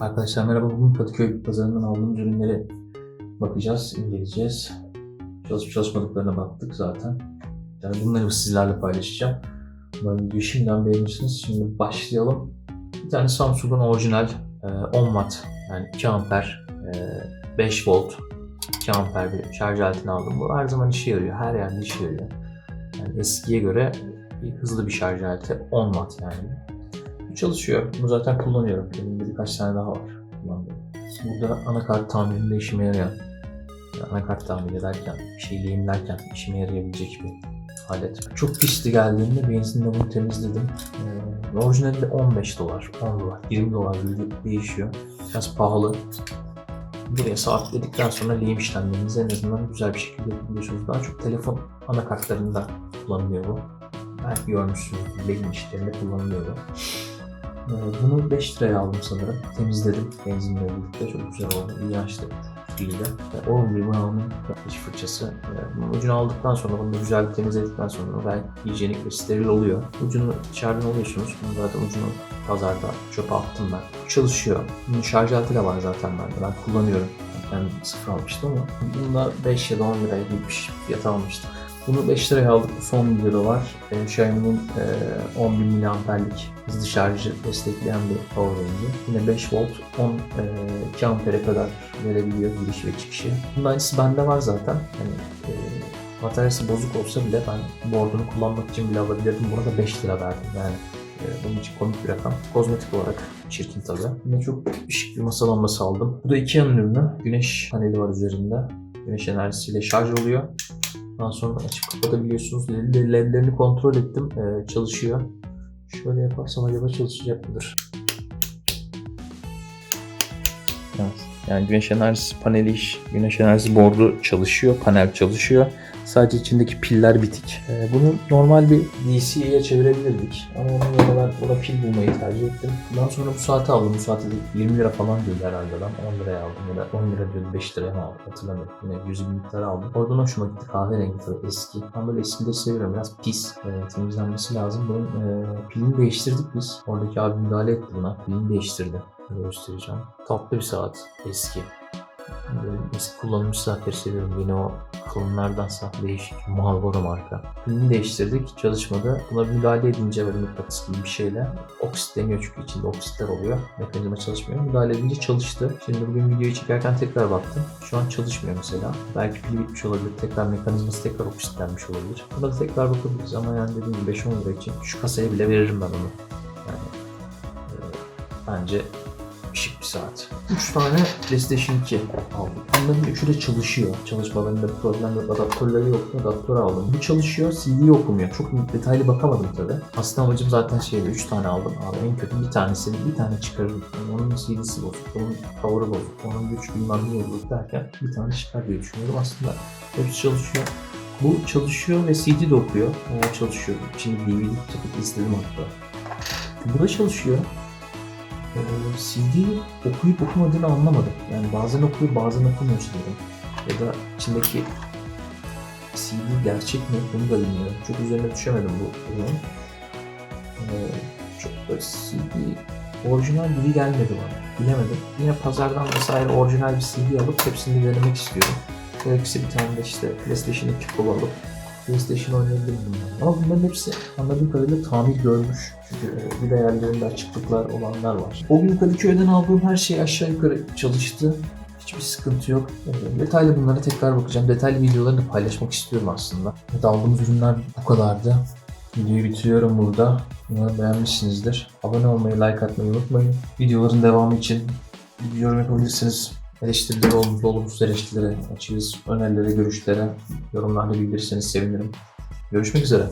Arkadaşlar merhaba. Bugün Kadıköy pazarından aldığımız ürünleri bakacağız, inceleyeceğiz. Çalışıp çalışmadıklarına baktık zaten. Yani bunları sizlerle paylaşacağım. Umarım videoyu şimdiden beğenirsiniz. Şimdi başlayalım. Bir tane Samsung'un orijinal e, 10 watt yani 2 amper e, 5 volt 2 amper bir şarj aletini aldım. Bu her zaman işe yarıyor. Her yerde işe yarıyor. Yani eskiye göre hızlı bir şarj aleti 10 watt yani. Çalışıyor. Bunu zaten kullanıyorum. Elimde birkaç tane daha var. kullandığım. Burada anakart tamirinde işime yarayan, yani anakart tamir ederken, bir şey lehimlerken işime yarayabilecek bir alet. Çok pisti geldiğinde benzinle bunu temizledim. Ee, orijinalde 15 dolar, 10 dolar, 20 dolar gibi değişiyor. Biraz pahalı. Buraya sabitledikten sonra lehim işlemlerinizi en azından güzel bir şekilde yapabiliyorsunuz. Daha çok telefon anakartlarında kullanılıyor bu. Belki görmüşsünüz, lehim işlerinde kullanılıyor bu. Ee, Bunu 5 liraya aldım sanırım. Temizledim benzinle birlikte. Çok güzel oldu. İyi açtı. İyiydi. Ve Oral-B Brown'un diş fırçası. Ee, Bunun ucunu aldıktan sonra, bunu güzel bir temizledikten sonra gayet hijyenik ve steril oluyor. Ucunu dışarıdan alıyorsunuz. Bunu zaten ucunu pazarda çöpe attım ben. Çalışıyor. Bunun şarj aleti de var zaten bende. Ben kullanıyorum. Ben sıfır almıştım ama bunu da 5 ya da 10 liraya gibi bir fiyata almıştım. Bunu 5 liraya aldık. Son videoda var. Ee, Xiaomi'nin e, 10.000 mAh'lik hızlı şarjı destekleyen bir power banki. Yine 5 volt 10 e, 2 ampere kadar verebiliyor giriş ve çıkışı. Bunun aynısı bende var zaten. Yani, e, bataryası bozuk olsa bile ben board'unu kullanmak için bile alabilirdim. Buna da 5 lira verdim yani. E, bunun için komik bir rakam. Kozmetik olarak çirkin tabii. Yine çok şık bir masa lambası aldım. Bu da Ikea'nın ürünü. Güneş paneli var üzerinde. Güneş enerjisiyle şarj oluyor. Daha sonra açıp kapatabiliyorsunuz. LED- LED'lerini kontrol ettim. Ee, çalışıyor. Şöyle yaparsam acaba çalışacak mıdır? Evet. Yani güneş enerjisi paneli iş, güneş enerjisi board'u çalışıyor, panel çalışıyor. Sadece içindeki piller bitik. Ee, bunu normal bir DC'ye çevirebilirdik. Ama onun yerine ben buna pil bulmayı tercih ettim. Ondan sonra bu saati aldım. Bu saati de 20 lira falan diyordu herhalde ben. 10 liraya aldım ya da 10 lira diyordu 5 liraya mı aldım hatırlamıyorum. Yine 100 bin miktarı aldım. Oradan hoşuma gitti kahverengi tabii eski. Ben böyle eskileri seviyorum. Biraz pis. E, temizlenmesi lazım. Bunun e, pilini değiştirdik biz. Oradaki abi müdahale etti buna. Pilini değiştirdi. Göstereceğim. Tatlı bir saat. Eski. Eski kullanılmış saatleri seviyorum. Yine o kalınlardansa değişik Marlboro marka. Pilini değiştirdik. Çalışmadı. Buna müdahale edince böyle mıknatıs gibi bir şeyle oksitleniyor çünkü içinde oksitler oluyor. Mekanizma çalışmıyor. Müdahale edince çalıştı. Şimdi bugün videoyu çekerken tekrar baktım. Şu an çalışmıyor mesela. Belki pili bitmiş olabilir. Tekrar mekanizması tekrar oksitlenmiş olabilir. Buna da tekrar bakabiliriz ama yani dediğim gibi 5-10 lira için şu kasaya bile veririm ben onu. Yani e, bence saat. 3 tane PlayStation 2 aldım. Bunların üçü de çalışıyor. Çalışmalarında problem yok. Adaptörleri yok. Adaptör aldım. Bu çalışıyor. CD okumuyor. Çok detaylı bakamadım tabi. Aslında amacım zaten şeydi. 3 tane aldım. Abi en kötü bir tanesini bir tane çıkarırım. Onun CD'si bozuk. Onun power'ı bozuk. Onun güç bilmem ne bozuk derken bir tane çıkar diye düşünüyorum. Aslında hepsi çalışıyor. Bu çalışıyor ve CD de okuyor. O çalışıyor. Şimdi DVD takıp izledim hatta. Bu da çalışıyor. Ee, CD okuyup okumadığını anlamadım. Yani bazen okuyor bazen okumuyor sanırım. Ya da içindeki CD gerçek mi bunu da bilmiyorum. Çok üzerine düşemedim bu ürünün. Ee, çok da CD orijinal gibi gelmedi bana. Bilemedim. Yine pazardan vesaire orijinal bir CD alıp hepsini denemek istiyorum. Gerekirse bir tane de işte PlayStation 2 kolu alıp PlayStation oynayabilirim bunlarla. Ama bunların hepsi anladığım kadarıyla tamir görmüş. Çünkü e, bir de yerlerinde açıklıklar olanlar var. O gün Kadıköy'den aldığım her şey aşağı yukarı çalıştı. Hiçbir sıkıntı yok. E, Detaylı bunlara tekrar bakacağım. Detaylı videolarını paylaşmak istiyorum aslında. Aldığımız ürünler bu kadardı. Videoyu bitiriyorum burada. Umarım beğenmişsinizdir. Abone olmayı, like atmayı unutmayın. Videoların devamı için yorum yapabilirsiniz. Eleştirileri, olumsuz, olumsuz eleştirilere açığız. Önerileri, görüşlere yorumlarda bildirirseniz sevinirim. Görüşmek üzere.